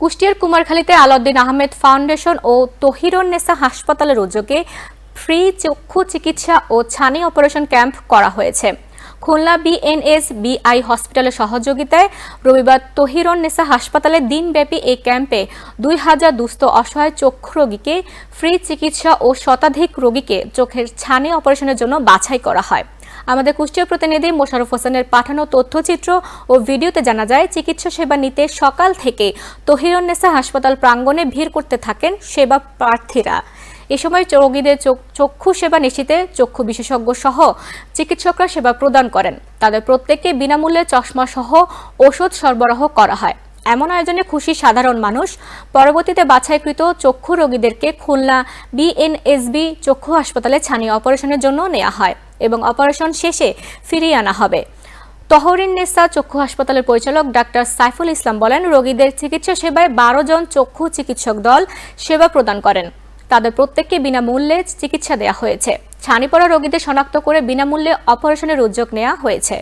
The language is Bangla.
কুষ্টিয়ার কুমারখালীতে আলাউদ্দিন আহমেদ ফাউন্ডেশন ও তহিরুন্নেসা হাসপাতালের উদ্যোগে ফ্রি চক্ষু চিকিৎসা ও ছানি অপারেশন ক্যাম্প করা হয়েছে। খুলনা বিএনএস বিআই হসপিটালের সহযোগিতায় রবিবার তহিরুন্নেসা হাসপাতালে দিনব্যাপী এই ক্যাম্পে দুই হাজার দুস্থ অসহায় চক্ষু রোগীকে ফ্রি চিকিৎসা ও শতাধিক রোগীকে চোখের ছানি অপারেশনের জন্য বাছাই করা হয়। আমাদের কুষ্টিয়া প্রতিনিধি মোশারফ হোসেনের পাঠানো তথ্যচিত্র ও ভিডিওতে জানা যায়, চিকিৎসা সেবা নিতে সকাল থেকে তহিরুন্নেসা হাসপাতাল প্রাঙ্গণে ভিড় করতে থাকেন সেবা প্রার্থীরা। এ সময় রোগীদের চক্ষু সেবা নিশ্চিতে চক্ষু বিশেষজ্ঞ সহ চিকিৎসকরা সেবা প্রদান করেন। তাদের প্রত্যেককে বিনামূল্যে চশমা সহ ওষুধ সরবরাহ করা হয়। এমন আয়োজনে খুশি সাধারণ মানুষ। পরবর্তীতে বাছাইকৃত চক্ষু রোগীদেরকে খুলনা বিএনএসবি চক্ষু হাসপাতালে ছানি অপারেশনের জন্য নেওয়া হয় এবং অপারেশন শেষে ফিরিয়ে আনা হবে। তহরিন নেসা চক্ষু হাসপাতালের পরিচালক ডাক্তার সাইফুল ইসলাম বলেন, রোগীদের চিকিৎসা সেবায় বারো জন চক্ষু চিকিৎসক দল সেবা প্রদান করেন। তাদের প্রত্যেককে বিনামূল্যে চিকিৎসা দেওয়া হয়েছে। ছানি পড়া রোগীদের শনাক্ত করে বিনামূল্যে অপারেশনের উদ্যোগ নেওয়া হয়েছে।